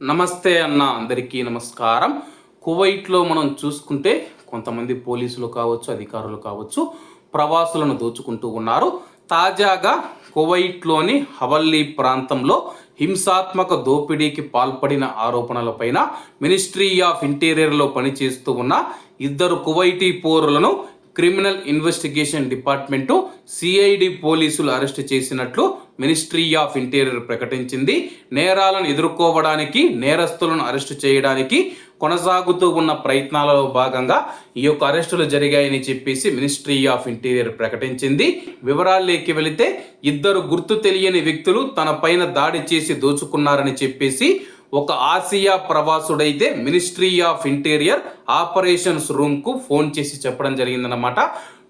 నమస్తే అన్న అందరికీ నమస్కారం. కువైట్లో మనం చూసుకుంటే కొంతమంది పోలీసులు కావచ్చు అధికారులు కావచ్చు ప్రవాసులను దోచుకుంటూ ఉన్నారు. తాజాగా కువైట్లోని హవల్లీ ప్రాంతంలో హింసాత్మక దోపిడీకి పాల్పడిన ఆరోపణలపైన మినిస్ట్రీ ఆఫ్ ఇంటీరియర్లో పనిచేస్తూ ఉన్న ఇద్దరు కువైటీ పౌరులను క్రిమినల్ ఇన్వెస్టిగేషన్ డిపార్ట్మెంటు సిఐడి పోలీసులు అరెస్ట్ చేసినట్లు మినిస్ట్రీ ఆఫ్ ఇంటీరియర్ ప్రకటించింది. నేరాలను ఎదుర్కోవడానికి నేరస్తులను అరెస్టు చేయడానికి కొనసాగుతూ ఉన్న ప్రయత్నాలలో భాగంగా ఈ యొక్క అరెస్టులు జరిగాయని చెప్పేసి మినిస్ట్రీ ఆఫ్ ఇంటీరియర్ ప్రకటించింది. వివరాల్లోకి వెళితే ఇద్దరు గుర్తు తెలియని వ్యక్తులు తన పైన దాడి చేసి దోచుకున్నారని చెప్పేసి ఒక ఆసియా ప్రవాసుడైతే మినిస్ట్రీ ఆఫ్ ఇంటీరియర్ ఆపరేషన్స్ రూమ్కు ఫోన్ చేసి చెప్పడం జరిగిందన్నమాట.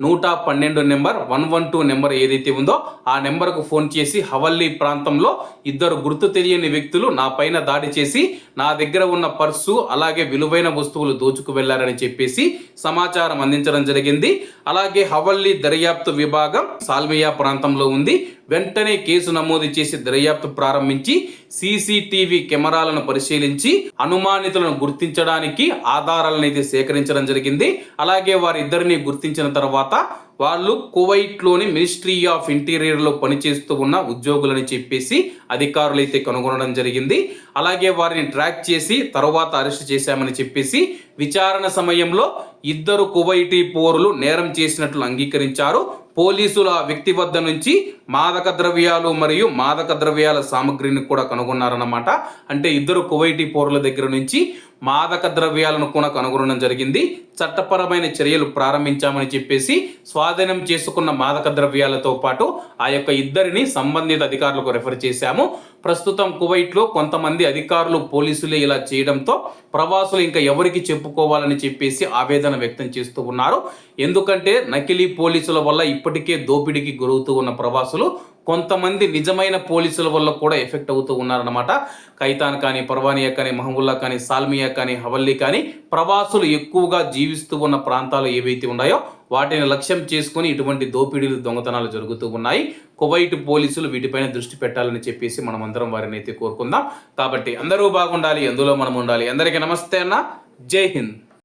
నూట పన్నెండు number one one two number ఏదైతే ఉందో ఆ నెంబర్కు ఫోన్ చేసి హవల్లీ ప్రాంతంలో ఇద్దరు గుర్తు తెలియని వ్యక్తులు నా పైన దాడి చేసి నా దగ్గర ఉన్న పర్సు అలాగే విలువైన వస్తువులు దోచుకు వెళ్ళారని చెప్పేసి సమాచారం అందించడం జరిగింది. అలాగే హవల్లీ దర్యాప్తు విభాగం సాల్మియా ప్రాంతంలో ఉంది. వెంటనే కేసు నమోదు చేసి దర్యాప్తు ప్రారంభించి సీసీటీవీ కెమెరాలను పరిశీలించి అనుమానితులను గుర్తించడానికి ఆధారాలను అయితే సేకరించడం జరిగింది. అలాగే వారిద్దరిని గుర్తించిన తర్వాత వాళ్ళు కువైట్లోని మినిస్ట్రీ ఆఫ్ ఇంటీరియర్లో పనిచేస్తూ ఉన్న ఉద్యోగులని చెప్పేసి అధికారులు అయితే కనుగొనడం జరిగింది. అలాగే వారిని ట్రాక్ చేసి తర్వాత అరెస్ట్ చేశామని చెప్పేసి విచారణ సమయంలో ఇద్దరు కువైటీ పోరులు నేరం చేసినట్లు అంగీకరించారు. పోలీసులు ఆ వ్యక్తి వద్ద నుంచి మాదక ద్రవ్యాలు మరియు మాదక ద్రవ్యాల సామగ్రిని కూడా కనుగొన్నారన్నమాట. అంటే ఇద్దరు కువైటీ పౌరుల దగ్గర నుంచి మాదక ద్రవ్యాలను కూడా కనుగొనడం జరిగింది. చట్టపరమైన చర్యలు ప్రారంభించామని చెప్పేసి స్వాధీనం చేసుకున్న మాదక ద్రవ్యాలతో పాటు ఆ యొక్క ఇద్దరిని సంబంధిత అధికారులకు రెఫర్ చేశాము. ప్రస్తుతం కువైట్లో కొంతమంది అధికారులు పోలీసులే ఇలా చేయడంతో ప్రవాసులు ఇంకా ఎవరికి చెప్పుకోవాలని చెప్పేసి ఆవేదన వ్యక్తం చేస్తూ ఉన్నారు. ఎందుకంటే నకిలీ పోలీసుల వల్ల ఇప్పటికే దోపిడీకి గురవుతూ ఉన్న ప్రవాసులు కొంతమంది నిజమైన పోలీసుల వల్ల కూడా ఎఫెక్ట్ అవుతూ ఉన్నారన్నమాట. కైతాన్ కానీ పర్వానియా కానీ మహబుల్లా కానీ సాల్మియా కానీ హవల్లీ కానీ ప్రవాసులు ఎక్కువగా జీవిస్తూ ఉన్న ప్రాంతాలు ఏవైతే ఉన్నాయో వాటిని లక్ష్యం చేసుకుని ఇటువంటి దోపిడీలు దొంగతనాలు జరుగుతూ ఉన్నాయి. కువైట్ పోలీసులు వీటిపైన దృష్టి పెట్టాలని చెప్పేసి మనం అందరం వారిని అయితే కోరుకుందాం. కాబట్టి అందరూ బాగుండాలి అందులో మనం ఉండాలి. అందరికీ నమస్తే అన్న. జై హింద్.